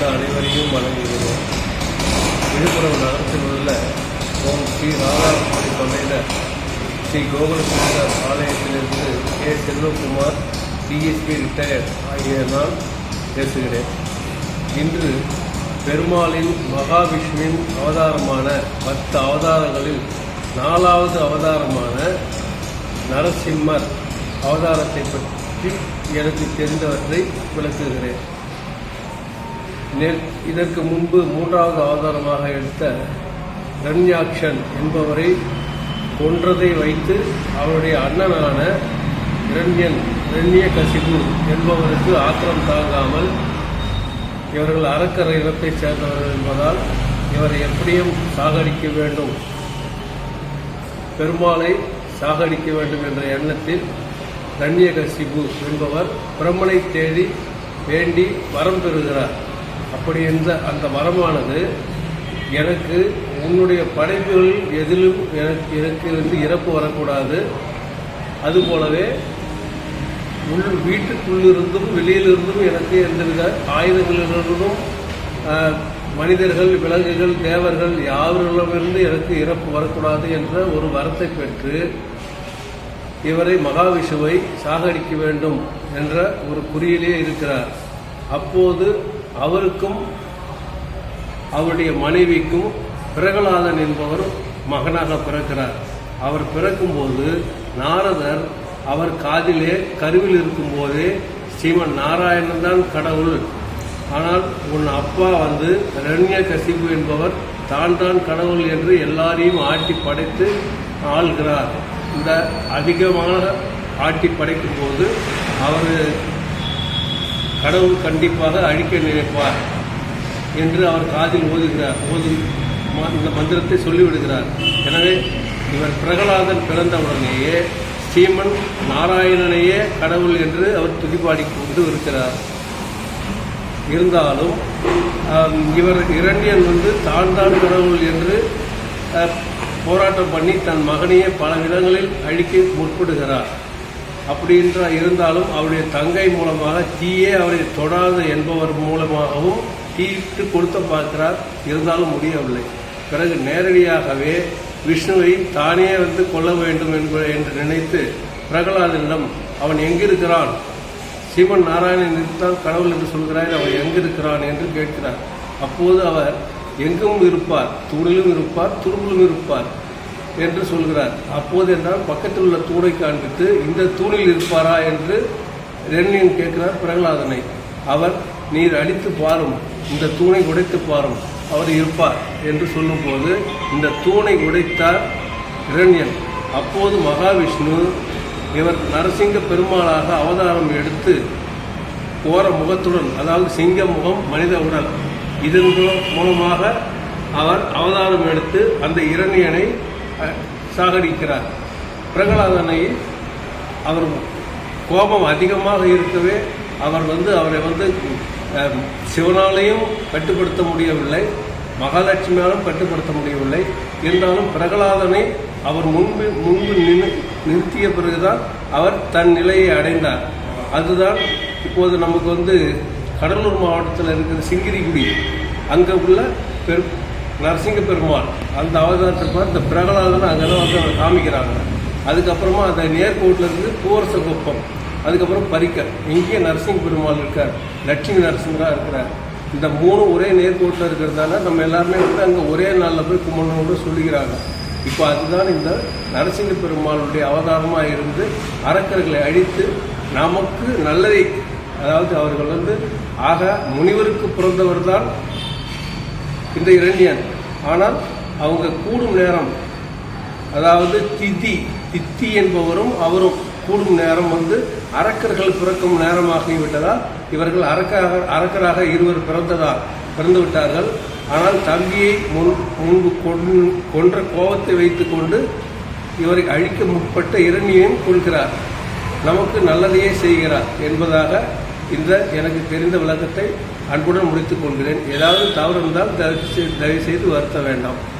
வந்த அனைவரையும் வழங்குகிறோம் விழுப்புரம் நகரத்தில் உள்ள ஓம் ஸ்ரீ ராதாபுரி சமையல ஸ்ரீ கோகுலசுந்தர் ஆலயத்திலிருந்து கே. செல்வகுமார் டிஎஸ்பி ரிட்டையர்ட் ஆகிய நான் பேசுகிறேன். இன்று பெருமாளின் மகாவிஷ்ணுவின் அவதாரமான பத்து அவதாரங்களில் நாலாவது அவதாரமான நரசிம்மர் அவதாரத்தை பற்றி எனக்கு தெரிந்தவற்றை விளக்குகிறேன். இதற்கு முன்பு மூன்றாவது ஆதாரமாக எடுத்த ரன்யாக்ஷன் என்பவரை கொன்றதை வைத்து அவருடைய அண்ணனான இரண்யன் இரண்ய கசிபு என்பவருக்கு ஆத்திரம் தாங்காமல் இவர்கள் அறக்கரை இனத்தைச் சேர்ந்தவர்கள் என்பதால் இவரை எப்படியும் சாகடிக்க வேண்டும். பெருமாளை சாகடிக்க வேண்டும் என்ற எண்ணத்தில் ரண்யகசிபு என்பவர் பிரம்மனை தேடி வேண்டி வரம் பெறுகிறார். அப்படி என்ற அந்த வரமானது எனக்கு உன்னுடைய படைப்புகள் எதிலும் எனக்கு எனக்கு வந்து இறப்பு வரக்கூடாது. அதுபோலவே உள் வீட்டுக்குள்ளிருந்தும் வெளியிலிருந்தும் எனக்கு எந்தவித ஆயுதங்களிலிருந்தும் மனிதர்கள் விலங்குகள் தேவர்கள் யாவரிடமிருந்து எனக்கு இறப்பு வரக்கூடாது என்ற ஒரு வரத்தை பெற்று இவரை மகாவிஷுவை சாகடிக்க வேண்டும் என்ற ஒரு குறியிலே இருக்கிறார். அப்போது அவருக்கும் அவருடைய மனைவிக்கும் பிரகலாதன் என்பவர் மகனாக பிறக்கிறார். அவர் பிறக்கும்போது நாரதர் அவர் காதிலே கருவில் இருக்கும்போதே ஸ்ரீமன் நாராயணன் தான் கடவுள். ஆனால் உன் அப்பா வந்து ரண்ய கசிபு என்பவர் தான் தான் கடவுள் என்று எல்லாரையும் ஆட்டி படைத்து ஆள்கிறார். இந்த அதிகமாக ஆட்டி படைக்கும் போது அவர் கடவுள் கண்டிப்பாக அழிக்க நினைப்பார் என்று அவர் காதில் ஓதுகிறார் ஓதும் ம- இந்த மந்திரத்தை சொல்லிவிடுகிறார். எனவே இவர் பிரகலாதன் பிறந்தவுடனேயே ஸ்ரீமன் நாராயணனையே கடவுள் என்று அவர் துதிப்பாடி கொண்டு இருக்கிறார். இருந்தாலும் இவர் இரண்டியன் வந்து தான் தான் கடவுள் என்று போராட்டம் பண்ணி தன் மகனையே பல விதங்களில் அழிக்க முற்படுகிறார். அப்படின்ற இருந்தாலும் அவருடைய தங்கை மூலமாக தீயே அவரை தொடாது என்பவர் மூலமாகவும் தீட்டு கொடுத்த பார்க்கிறார். இருந்தாலும் முடியவில்லை. பிறகு நேரடியாகவே விஷ்ணுவை தானே வந்து கொல்ல வேண்டும் என்று நினைத்து பிரகலாதனிடம் அவன் எங்கிருக்கிறான்? சிவன் நாராயணன் தான் கடவுள் என்று சொல்கிறார் அவன் எங்கிருக்கிறான்? என்று கேட்கிறார். அப்போது அவர் எங்கும் இருப்பார் தூணிலும் இருப்பார் துரும்பிலும் இருப்பார். என்று சொல்கிறார். அப்போது என்ன பக்கத்தில் உள்ள தூணை காண்பித்து இந்த தூணில் இருப்பாரா என்று ரெண்ணியன் கேட்கிறார் பிரகலாதனை. அவர் நீர் அடித்து பாரும் இந்த தூணை உடைத்து பாரும் அவர் இருப்பார் என்று சொல்லும்போது இந்த தூணை உடைத்தார் இரண்யன். அப்போது மகாவிஷ்ணு இவர் நரசிங்க பெருமாளாக அவதாரம் எடுத்து கோர முகத்துடன் அதாவது சிங்க முகம் மனித உடல் இதன் மூலம்- மூலமாக அவர் அவதாரம் எடுத்து அந்த இரணியனை சாகடிக்கிறார். பிரகலாதனை அவர் கோபம் அதிகமாக இருக்கவே அவர் வந்து அவரை வந்து சிவனாலையும் கட்டுப்படுத்த முடியவில்லை மகாலட்சுமியாலும் கட்டுப்படுத்த முடியவில்லை. இருந்தாலும் பிரகலாதனை அவர் முன்பு முன்பு நின்று நிறுத்திய பிறகுதான் அவர் தன் நிலையை அடைந்தார். அதுதான் இப்போது நமக்கு வந்து கடலூர் மாவட்டத்தில் இருக்கிற சிங்கிரிகுடி. அங்கே உள்ள பெரு நரசிங்க பெருமாள் அந்த அவதாரத்தில் பார்த்து இந்த பிரகலாதன் அங்கே தான் வந்து அவர் காமிக்கிறாங்க. அதுக்கப்புறமா அந்த நேர்கோட்டில் இருந்து பூவரச குப்பம் அதுக்கப்புறம் பரிக்கர். இங்கேயே நரசிங்க பெருமாள் இருக்கார். லட்சுமி நரசிங்கராக இருக்கிறார். இந்த மூணு ஒரே நேர்கோட்டில் இருக்கிறதால நம்ம எல்லாருமே வந்து அங்கே ஒரே நாளில் போய் கும்பிடணும்னு சொல்லிக்கிறாங்க இப்போ அதுதான் இந்த நரசிங்க பெருமாளுடைய அவதாரமாக இருந்து அரக்கர்களை அழித்து நமக்கு நல்லதை அதாவது அவர்கள் வந்து ஆக முனிவருக்கு பிறந்தவர் தான் இந்த இரண்டியன். ஆனால் அவங்க கூடும் நேரம் அதாவது திதி தித்தி என்பவரும் அவரும் கூடும் நேரம் வந்து அரக்கர்கள் பிறக்கும் நேரமாகிவிட்டதால் இவர்கள் அரக்கராக அரக்கராக இருவர் பிறந்ததால் பிறந்து விட்டார்கள். ஆனால் தம்பியை முன் முன்பு கொன்- கொன்ற கோபத்தை வைத்துக்கொண்டு இவரை அழிக்க முற்பட்ட இரணியையும் கொள்கிறார். நமக்கு நல்லதையே செய்கிறார் என்பதாக இந்த எனக்கு தெரிந்த விளக்கத்தை அன்புடன் முடித்துக் கொள்கிறேன். ஏதாவது தவறு இருந்தால் தயவு செய்து- தயவு செய்து வருத்த வேண்டாம்.